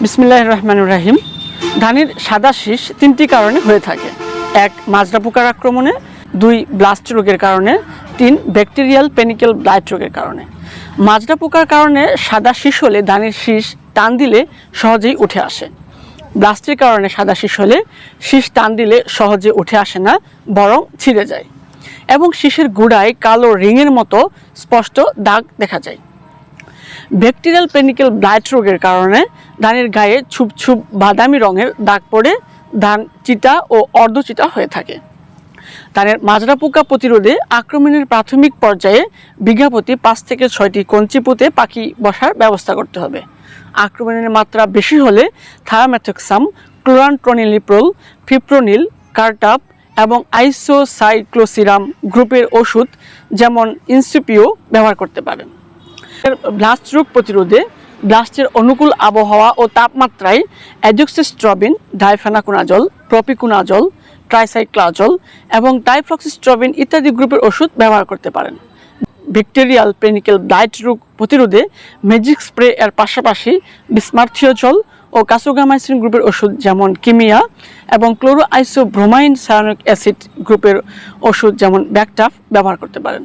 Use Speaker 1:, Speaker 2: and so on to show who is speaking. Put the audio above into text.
Speaker 1: বিসমিল্লাহ রহমানুর রাহিম। ধানের সাদা শীষ তিনটি কারণে হয়ে থাকে। এক, মাজরা পোকার আক্রমণে। দুই, ব্লাস্ট রোগের কারণে। তিন, ব্যাকটেরিয়াল পেনিক্যাল ব্লাইট রোগের কারণে। মাজরা পোকার কারণে সাদা শীষ হলে ধানের শীষ টান দিলে সহজেই উঠে আসে। ব্লাস্টের কারণে সাদা শীষ হলে শীষ টান দিলে সহজে উঠে আসে না, বরং ছিঁড়ে যায়। এবং শীষের গুড়ায় কালো রিংয়ের মতো স্পষ্ট দাগ দেখা যায়। ব্যাকটেরিয়াল পেনিক্যাল ব্লাইট রোগের কারণে ধানের গায়ে ছুপ ছুপ বাদামি রঙের দাগ পড়ে ধান চিটা ও অর্ধচিটা হয়ে থাকে। ধানের মাজরা পোকা প্রতিরোধে আক্রমণের প্রাথমিক পর্যায়ে বিঘা প্রতি পাঁচ থেকে ছয়টি কঞ্চি পুঁতে পাখি বসার ব্যবস্থা করতে হবে। আক্রমণের মাত্রা বেশি হলে থায়ামেথক্সাম ক্লোরান্ট্রনিলিপ্রোল, ফিপ্রোনিল, কার্টাপ এবং আইসোসাইক্লোসিরাম গ্রুপের ওষুধ যেমন ইনসিপিও ব্যবহার করতে পারেন। ব্লাস্ট রোগ প্রতিরোধে ব্লাস্টের অনুকূল আবহাওয়া ও তাপমাত্রায় অ্যাজোক্সিস্ট্রবিন ডাইফেনাকুনাজল প্রপিকুনাজল ট্রাইসাইক্লাজল এবং টাইফ্লক্সিস্ট্রবিন ইত্যাদি গ্রুপের ওষুধ ব্যবহার করতে পারেন। ব্যাকটেরিয়াল পেনিক্যাল ব্লাইট রোগ প্রতিরোধে ম্যাজিক স্প্রে এর পাশাপাশি বিসমার্থিওজল ও কাসোগামাইসিন গ্রুপের ওষুধ যেমন কিমিয়া এবং ক্লোরো আইসোব্রোমাইন সায়ানিক অ্যাসিড গ্রুপের ওষুধ যেমন ব্যাকটাফ ব্যবহার করতে পারেন।